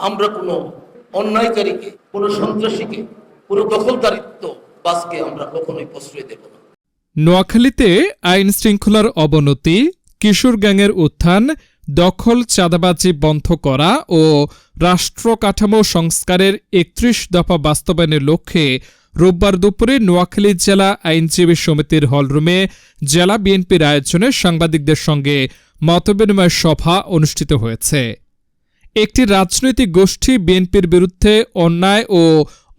আমরা কোনো অন্যায়কারীকে, কোনো সন্ত্রাসীকে, কোনো দখলদারিত্ব বাসকে আমরা কখনোই প্রশ্রয় দেব না। নোয়াখালীতে আইন শৃঙ্খলার অবনতি, কিশোর গ্যাংয়ের উত্থান, দখল চাঁদাবাজি বন্ধ করা ও রাষ্ট্র কাঠামো সংস্কারের একত্রিশ দফা বাস্তবায়নের লক্ষ্যে রোববার দুপুরে নোয়াখালী জেলা আইনজীবী সমিতির হলরুমে জেলা বিএনপির আয়োজনে সাংবাদিকদের সঙ্গে মতবিনিময় সভা অনুষ্ঠিত হয়েছে। একটি রাজনৈতিক গোষ্ঠী বিএনপির বিরুদ্ধে অন্যায় ও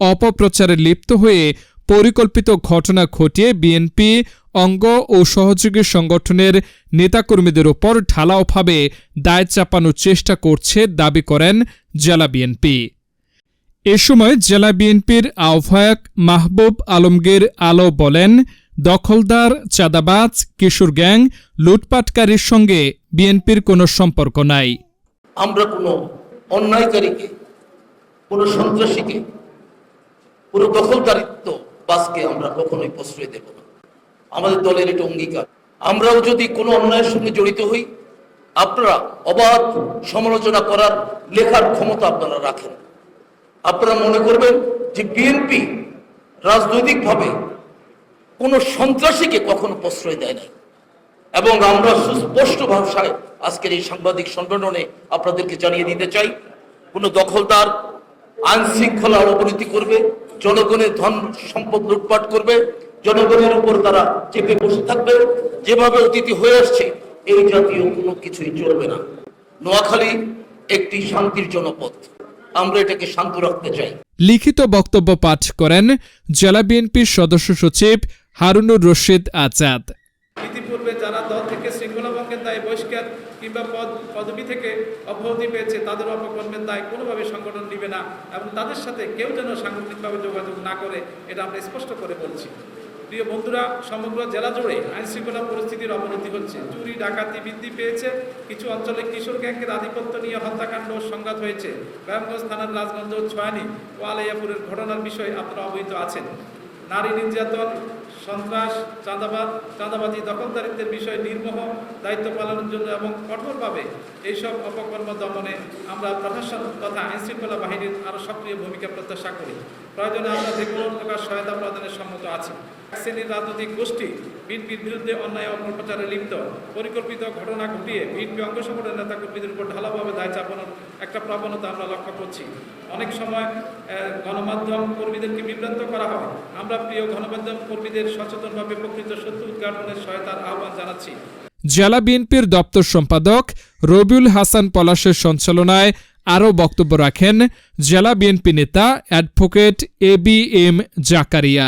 অপপ্রচারে লিপ্ত হয়ে পরিকল্পিত ঘটনা ঘটিয়ে বিএনপি, অঙ্গ ও সহযোগী সংগঠনের নেতাকর্মীদের ওপর ঢালাওভাবে দায় চাপানোর চেষ্টা করছে দাবি করেন জেলা বিএনপি। এ সময় জেলা বিএনপির আহ্বায়ক মাহবুব আলমগীর আলো বলেন, দখলদার, চাঁদাবাজ, কিশোর গ্যাং, লুটপাটকারীর সঙ্গে বিএনপির কোনো সম্পর্ক নাই। আমরা কোনো অন্যায়কারীকে, কোনো সন্ত্রাসীকে, কোনো দখলদারিত্ব বাসকে আমরা কখনোই প্রশ্রয় দেব না। আমাদের দলের এটা অঙ্গীকার। আমরাও যদি কোনো অন্যায়ের সঙ্গে জড়িত হই, আপনারা অবাধ সমালোচনা করার লেখার ক্ষমতা আপনারা রাখেন। আপনারা মনে করবেন যে বিএনপি রাজনৈতিকভাবে কোনো সন্ত্রাসীকে কখনো প্রশ্রয় দেয় নাই। এবং আমরা সুস্পষ্ট ভাষায় আজকের এই সাংবাদিক সম্মেলনে আপনাদেরকে জানিয়ে দিতে চাই, কোনো দখলদার আইন শৃঙ্খলার অবনতি করবে, জনগণের ধন সম্পদ লুটপাট করবে, জনগণের উপর তারা চেপে বসে থাকবে, যেভাবে অতীতি হয়ে আসছে, এই জাতীয় কোনো কিছুই চলবে না। নোয়াখালী একটি শান্তির জনপদ। আমরা এটাকে শান্ত রাখতে চাই। লিখিত বক্তব্য পাঠ করেন জেলা বিএনপির সদস্য সচিব হারুনুর রশিদ আজাদ। দায় কিংবা পদ, পদবি থেকে অব্যাহতি পেয়েছে, তাদের অপকর্মের দায় কোনোভাবে সংগঠন নিবে না এবং তাদের সাথে কেউ যেন সাংগঠনিকভাবে যোগাযোগ না করে, এটা আমরা স্পষ্ট করে বলছি। প্রিয় বন্ধুরা, সমগ্র জেলা জুড়ে আইন শৃঙ্খলা পরিস্থিতির অবনতি হচ্ছে। চুরি, ডাকাতি বৃদ্ধি পেয়েছে। কিছু অঞ্চলে কিশোর গ্যাংকের আধিপত্য নিয়ে হত্যাকাণ্ড সংঘাত হয়েছে। ব্যায়ামগঞ্জ থানার রাজগঞ্জ ছয়ানি ও আলাইয়াপুরের ঘটনার বিষয়ে আপনারা অবহিত আছেন। নারী নির্যাতন সন্ত্রাস, চাঁদাবাদ চাঁদাবাদী দখলদারিত্বের বিষয়ে নির্মহ দায়িত্ব পালনের জন্য এবং কঠোরভাবে এইসব অপকর্ম দমনে আমরা প্রশাসন তথা আইনশৃঙ্খলা বাহিনীর আরও সক্রিয় ভূমিকা প্রত্যাশা করি। প্রয়োজনে আমরা যে কোনো প্রকার সহায়তা প্রদানের সম্মত আছি। শ্রেণির রাজনৈতিক গোষ্ঠী বিএনপির বিরুদ্ধে অন্যায় অপপ্রচারে লিপ্ত। পরিকল্পিত ঘটনা ঘটিয়ে বিএনপি অঙ্গ সংগঠনের নেতাকর্মীদের উপর ঢালাভাবে দায় চাপানোর একটা প্রবণতা আমরা লক্ষ্য করছি। অনেক সময় গণমাধ্যম কর্মীদেরকে বিভ্রান্ত করা হয়। আমরা প্রিয় গণমাধ্যম কর্মীদের সচেতনভাবে প্রকৃত সত্য উদ্ঘাটনের সহায়তার আহ্বান জানাচ্ছি। জেলা বিএনপির দপ্তর সম্পাদক রবিউল হাসান পলাশের সঞ্চালনায় আরও বক্তব্য রাখেন জেলা বিএনপি নেতা advocate A B M Zakaria.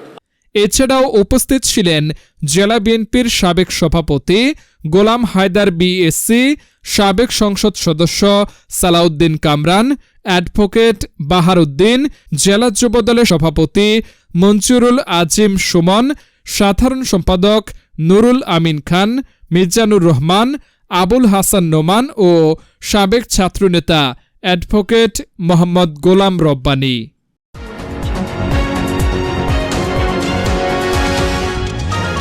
এছাড়াও উপস্থিত ছিলেন জেলা বিএনপির সাবেক সভাপতি গোলাম হায়দার বিএসসি, সাবেক সংসদ সদস্য সালাউদ্দিন কামরান, অ্যাডভোকেট বাহারউদ্দিন জেলা যুবদলের সভাপতি মঞ্জুরুল আজিম সুমন, সাধারণ সম্পাদক নুরুল আমিন খান, মির্জানুর রহমান, আবুল হাসান নোমান ও সাবেক ছাত্রনেতা advocate Mohammad Golam Rabbani.